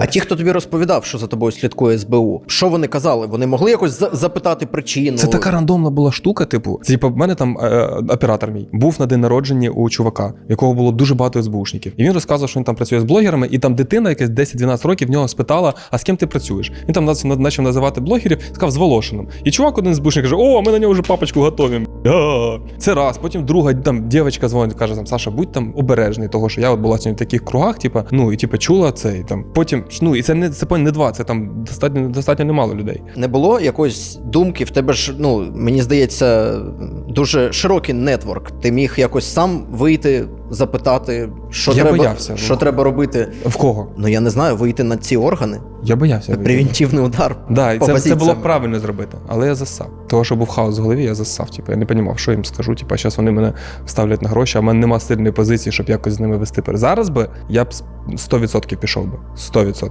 А ті, хто тобі розповідав, що за тобою слідкує СБУ, що вони казали? Вони могли якось за- запитати причину? Це така рандомна була штука. Типу, типу, в мене там е, оператор мій був на день народження у чувака, в якого було дуже багато СБУшників. І він розказував, що він там працює з блогерами, і там дитина, якась 10-12 років, в нього спитала: а з ким ти працюєш? Він там нац- почав називати блогерів, сказав з Волошином. І чувак один СБУшник каже: О, ми на нього вже папочку готові. Це раз. Потім друга там дівчинка дзвонить, каже: там, Саша, будь там обережний, того що я от була сьогодні в таких кругах, типу, ну і типу, чула це, і там потім ну і це не це не два, це там достатньо достатньо немало людей. Не було якоїсь думки, в тебе ж, ну, мені здається, дуже широкий нетворк. Ти міг якось сам вийти, запитати, що, Я треба, боявся, що ну. треба робити. В кого? Ну я не знаю, вийти на ці органи. Я боявся. Превентивний удар. Да, і по це, це було правильно зробити, але я засав. Того, що був хаос в голові, я засав. Типу, я не розумів, що їм скажу. Типу, зараз вони мене ставлять на гроші, а в мене нема сильної позиції, щоб якось з ними вести. Зараз би я б 100% пішов би. 100%.